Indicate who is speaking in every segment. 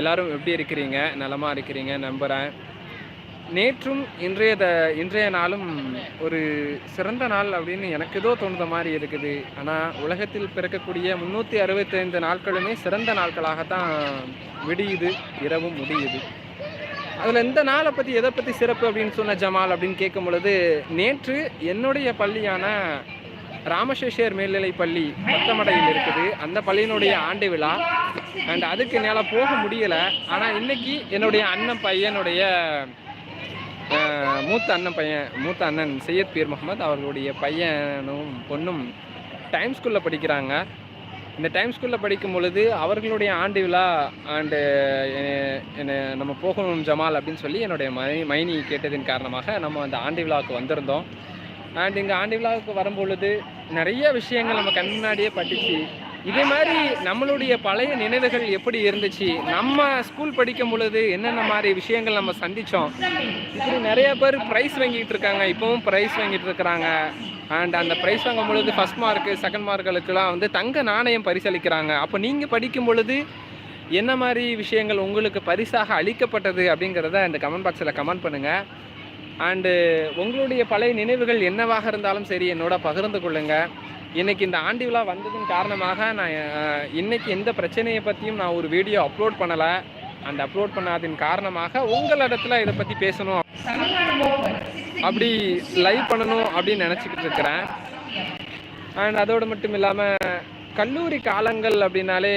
Speaker 1: எல்லாரும் எப்படி இருக்கிறீங்க? நலமாக இருக்கிறீங்க? நம்புகிறேன் நேற்றும் இன்றைய த இன்றைய நாளும் ஒரு சிறந்த நாள் அப்படின்னு எனக்கு ஏதோ தோணுத மாதிரி இருக்குது. ஆனால் உலகத்தில் பிறக்கக்கூடிய முந்நூற்றி அறுபத்தைந்து நாட்களுமே சிறந்த நாட்களாகத்தான் விடியுது இரவும் முடியுது. அதில் இந்த நாளை பற்றி எதை பற்றி சிறப்பு அப்படின்னு சொன்ன ஜமால் அப்படின்னு கேட்கும் பொழுது நேற்று என்னுடைய பள்ளியான ராமசேஷர் மேல்நிலை பள்ளி பத்தமடையில் இருக்குது. அந்த பள்ளியினுடைய ஆண்டு விழா. அண்ட் அதுக்கு என்னால் போக முடியலை. ஆனால் இன்னைக்கு என்னுடைய அண்ணன் பையனுடைய மூத்த அண்ணன் பையன் மூத்த அண்ணன் சையத் பீர் முகமது அவர்களுடைய பையனும் பொண்ணும் டைம் ஸ்கூலில் படிக்கிறாங்க. இந்த டைம் ஸ்கூலில் படிக்கும் பொழுது அவர்களுடைய ஆண்டு விழா அண்டு என்ன நம்ம போகணும் ஜமால் அப்படின்னு சொல்லி என்னுடைய மை மைனி கேட்டதின் காரணமாக நம்ம அந்த ஆண்டு விழாவுக்கு வந்திருந்தோம். அண்ட் இங்கே ஆண்டு விழாவுக்கு வரும்பொழுது நிறைய விஷயங்கள் நம்ம கண் முன்னாடியே பட்டுச்சு. இதே மாதிரி நம்மளுடைய பழைய நினைவுகள் எப்படி இருந்துச்சு? நம்ம ஸ்கூல் படிக்கும் பொழுது என்னென்ன மாதிரி விஷயங்கள் நம்ம சந்தித்தோம் இப்படி நிறைய பேர் ப்ரைஸ் வாங்கிட்டு இருக்காங்க. இப்போவும் ப்ரைஸ் வாங்கிட்டு இருக்கிறாங்க. அண்ட் அந்த ப்ரைஸ் வாங்கும் பொழுது ஃபஸ்ட் மார்க்கு செகண்ட் மார்க்குகளுக்கெல்லாம் வந்து தங்க நாணயம் பரிசளிக்கிறாங்க. அப்போ நீங்கள் படிக்கும் பொழுது என்ன மாதிரி விஷயங்கள் உங்களுக்கு பரிசாக அளிக்கப்பட்டது அப்படிங்கிறத இந்த கமெண்ட் பாக்ஸில் கமெண்ட் பண்ணுங்கள் அண்டு உங்களுடைய பழைய நினைவுகள் என்னவாக இருந்தாலும் சரி என்னோட பகிர்ந்து கொள்ளுங்கள் இன்னைக்கு இந்த ஆண்டு விழா வந்ததன் காரணமாக நான் இன்றைக்கி இன்னைக்கு எந்த பிரச்சனையை பற்றியும் நான் ஒரு வீடியோ அப்லோட் பண்ணலை. அந்த அப்லோட் பண்ணாதின் காரணமாக உங்களிடத்துல இதை பற்றி பேசணும். அப்படி லைவ் பண்ணணும் அப்படின்னு நினச்சிக்கிட்டு இருக்கிறேன். அண்ட் அதோடு மட்டும் இல்லாமல் கல்லூரி காலங்கள் அப்படின்னாலே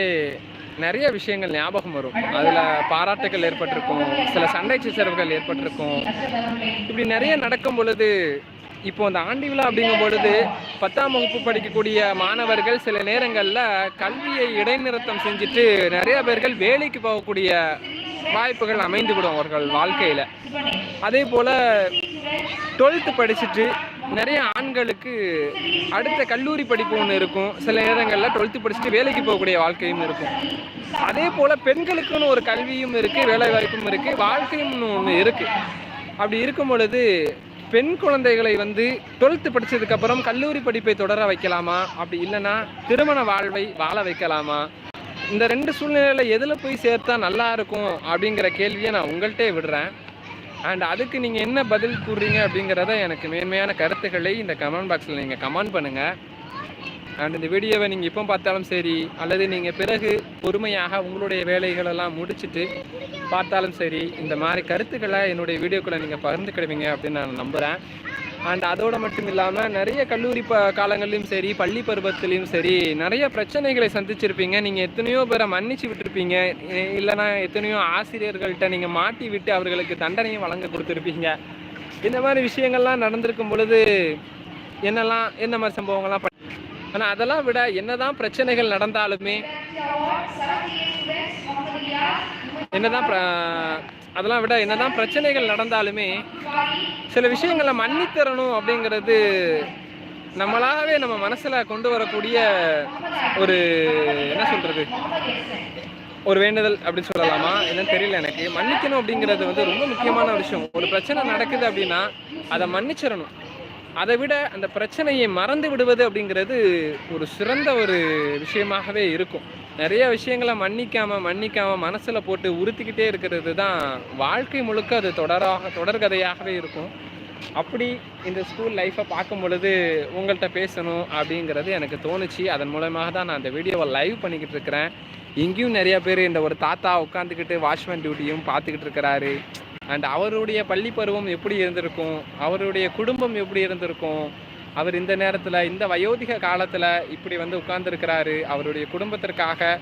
Speaker 1: நிறைய விஷயங்கள் ஞாபகம் வரும். அதில் பாராட்டுகள் ஏற்பட்டிருக்கும் சில சண்டை சச்சரவுகள் ஏற்பட்டிருக்கும். இப்படி நிறைய நடக்கும் பொழுது இப்போ அந்த ஆண்டு விழா அப்படிங்கும் பொழுது பத்தாம் வகுப்பு படிக்கக்கூடிய மாணவர்கள் சில நேரங்களில் கல்வியை இடைநிறுத்தம் செஞ்சுட்டு நிறைய பேர்கள் வேலைக்கு போகக்கூடிய வாய்ப்புகள் அமைந்து விடும் அவர்கள் வாழ்க்கையில். அதே போல் டுவெல்த்து படிச்சுட்டு நிறைய ஆண்களுக்கு அடுத்த கல்லூரி படிப்பு ஒன்று இருக்கும். சில நேரங்களில் டுவெல்த்து படிச்சுட்டு வேலைக்கு போகக்கூடிய வாழ்க்கையும் இருக்கும். அதே போல் பெண்களுக்குன்னு ஒரு கல்வியும் இருக்குது வேலை வாய்ப்பும் இருக்குது வாழ்க்கையும் ஒன்று இருக்குது அப்படி இருக்கும் பொழுது பெண் குழந்தைகளை வந்து டுவெல்த்து படித்ததுக்கப்புறம் கல்லூரி படிப்பை தொடர வைக்கலாமா? அப்படி இல்லைன்னா திருமண வாழ்வை வாழ வைக்கலாமா? இந்த ரெண்டு சூழ்நிலையில் எதில் போய் சேர்த்தா நல்லா இருக்கும் அப்படிங்கிற கேள்வியை நான் உங்கள்கிட்டே விடுறேன். அண்ட் அதுக்கு நீங்கள் என்ன பதில் கூறுறீங்க அப்படிங்கிறத எனக்கு மேன்மையான கருத்துக்களை இந்த கமெண்ட் பாக்ஸில் நீங்கள் கமெண்ட் பண்ணுங்கள் அண்ட் இந்த வீடியோவை நீங்கள் இப்போ பார்த்தாலும் சரி அல்லது நீங்கள் பிறகு பொறுமையாக உங்களுடைய வேலைகளெல்லாம் முடிச்சுட்டு பார்த்தாலும் சரி இந்த மாதிரி கருத்துக்களை என்னுடைய வீடியோக்களை நீங்கள் பகிர்ந்துக்கிடுவீங்க அப்படின்னு நான் நம்புகிறேன் அண்ட் அதோடு மட்டும் இல்லாமல் நிறைய கல்லூரி ப காலங்கள்லையும் சரி பள்ளி பருவத்துலேயும் சரி நிறைய பிரச்சனைகளை சந்திச்சிருப்பீங்க. நீங்கள் எத்தனையோ பேரை மன்னிச்சு விட்டுருப்பீங்க. இல்லைனா இல்லைன்னா எத்தனையோ ஆசிரியர்கள்ட்ட நீங்கள் மாட்டி விட்டு அவர்களுக்கு தண்டனையும் வழங்க கொடுத்துருப்பீங்க. இந்த மாதிரி விஷயங்கள்லாம் நடந்திருக்கும் பொழுது என்னெல்லாம் என்ன மாதிரி சம்பவங்கள்லாம் ஆனால் அதெல்லாம் விட என்னதான் பிரச்சனைகள் நடந்தாலுமே என்னதான் அதெல்லாம் விட என்னதான் பிரச்சனைகள் நடந்தாலுமே சில விஷயங்களை மன்னித்தரணும் அப்படிங்கிறது நம்மளாகவே நம்ம மனசில் கொண்டு வரக்கூடிய ஒரு என்ன சொல்கிறது ஒரு வேண்டுதல் அப்படின்னு சொல்லலாமா? என்னன்னு தெரியல எனக்கு. மன்னிக்கணும் அப்படிங்கிறது வந்து ரொம்ப முக்கியமான விஷயம். ஒரு பிரச்சனை நடக்குது அப்படின்னா அதை மன்னிச்சிடணும். அதை விட அந்த பிரச்சனையை மறந்து விடுவது அப்படிங்கிறது ஒரு சிறந்த ஒரு விஷயமாகவே இருக்கும். நிறைய விஷயங்களை மன்னிக்காமல் மன்னிக்காமல் மனசில் போட்டு உறுத்திக்கிட்டே இருக்கிறது தான் வாழ்க்கை முழுக்க அது தொடராக தொடர்கதையாகவே இருக்கும். அப்படி இந்த ஸ்கூல் லைஃப்பை பார்க்கும் பொழுது உங்கள்கிட்ட பேசணும் அப்படிங்கிறது எனக்கு தோணுச்சு. அதன் மூலமாக தான் நான் அந்த வீடியோவை லைவ் பண்ணிக்கிட்டு இருக்கிறேன். இங்கேயும் நிறைய பேர் இந்த ஒரு தாத்தா உட்காந்துக்கிட்டு வாட்ச்மேன் டியூட்டியும் பார்த்துக்கிட்டு இருக்கிறாரு. அண்ட் அவருடைய பள்ளி பருவம் எப்படி இருந்திருக்கும்? அவருடைய குடும்பம் எப்படி இருந்திருக்கும்? அவர் இந்த நேரத்தில் இந்த வயோதிக காலத்தில் இப்படி வந்து உட்கார்ந்துருக்கிறாரு. அவருடைய குடும்பத்திற்காக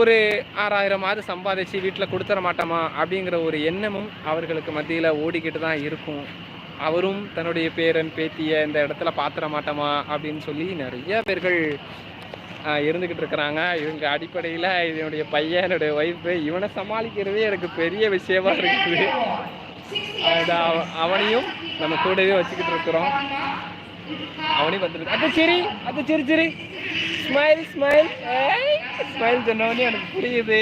Speaker 1: ஒரு ஆறாயிரமாவது சம்பாதிச்சு வீட்டில் கொடுத்துட மாட்டோமா அப்படிங்கிற ஒரு எண்ணமும் அவர்களுக்கு மத்தியில் ஓடிக்கிட்டு தான் இருக்கும். அவரும் தன்னுடைய பேரன் பேத்தியை இந்த இடத்துல பாத்திர மாட்டோமா அப்படின்னு சொல்லி நிறைய பேர்கள் இருந்துக்கிட்டு இருக்கிறாங்க. இவங்க அடிப்படையில் இதனுடைய பையன் என்னுடைய ஒய்ஃபு இவனை சமாளிக்கிறதே எனக்கு பெரிய விஷயமா இருக்குது. அவனையும் நம்ம கூடவே வச்சுக்கிட்டு இருக்கிறோம். அவனையும் வந்துருக்கு அது சரி அது சரி சரி. ஸ்மைல் ஸ்மைல் ஸ்மைல் சொன்னவனே எனக்கு புரியுது.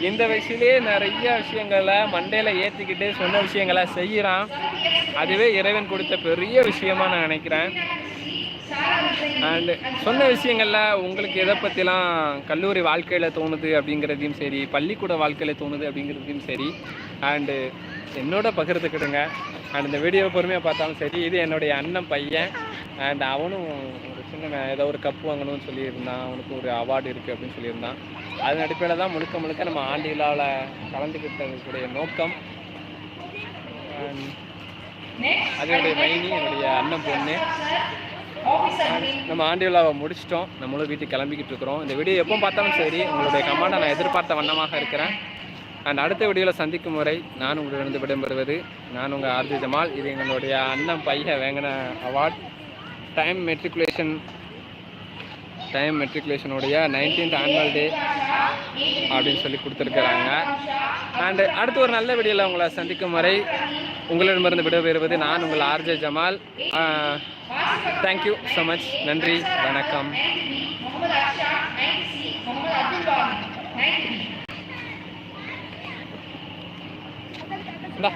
Speaker 1: இந்த வயசுலேயே நிறைய விஷயங்களை மண்டையில் ஏற்றிக்கிட்டு சொன்ன விஷயங்களை செய்கிறான் அதுவே இறைவன் கொடுத்த பெரிய விஷயமா நான் நினைக்கிறேன். அண்டு சொன்ன விஷயங்களில் உங்களுக்கு எதை பற்றிலாம் கல்லூரி வாழ்க்கையில் தோணுது அப்படிங்கிறதையும் சரி பள்ளிக்கூட வாழ்க்கையில் தோணுது அப்படிங்கிறதையும் சரி அண்டு என்னோட பகிர்ந்துக்கிடுங்க. அண்ட் இந்த வீடியோ பொறுமையாக பார்த்தாலும் சரி இது என்னுடைய அண்ணன் பையன் அண்ட் அவனும் ஒரு சின்ன ஏதோ ஒரு கப் வாங்கணும்னு சொல்லியிருந்தான். அவனுக்கு ஒரு அவார்டு இருக்குது அப்படின்னு சொல்லியிருந்தான். அதன் அடிப்படையில் தான் முழுக்க முழுக்க நம்ம ஆண்டு விழாவில் கலந்துக்கிட்டதுக்குடைய நோக்கம். And அதனுடைய மைனி என்னுடைய அண்ணன் பொண்ணு. நம்ம ஆண்டு விழாவை முடிச்சிட்டோம். நம்மளும் வீட்டுக்கு கிளம்பிக்கிட்டு இருக்கிறோம். இந்த வீடியோ எப்போ பார்த்தாலும் சரி உங்களுடைய கமெண்டை நான் எதிர்பார்த்த வண்ணமாக இருக்கிறேன். அண்ட் அடுத்த வீடியோவில் சந்திக்கும் முறை நான் உங்களிடம் விடம்பெறுவது நான் உங்கள் ஆர்ஜி ஜமால். இது எங்களுடைய அண்ணன் பையன் வேங்கின அவார்ட் டைம் மெட்ரிகுலேஷன் டைம் மெட்ரிகுலேஷனுடைய நைன்டீன்த் ஆனுவல் டே அப்படின்னு சொல்லி கொடுத்துருக்குறாங்க. அண்டு அடுத்து ஒரு நல்ல வீடியோவில் உங்களை சந்திக்கும் வரை உங்களிடமிருந்து விடைபெறுவது நான் உங்கள் RJ Jamal. Thank you so much நன்றி வணக்கம். இந்தா.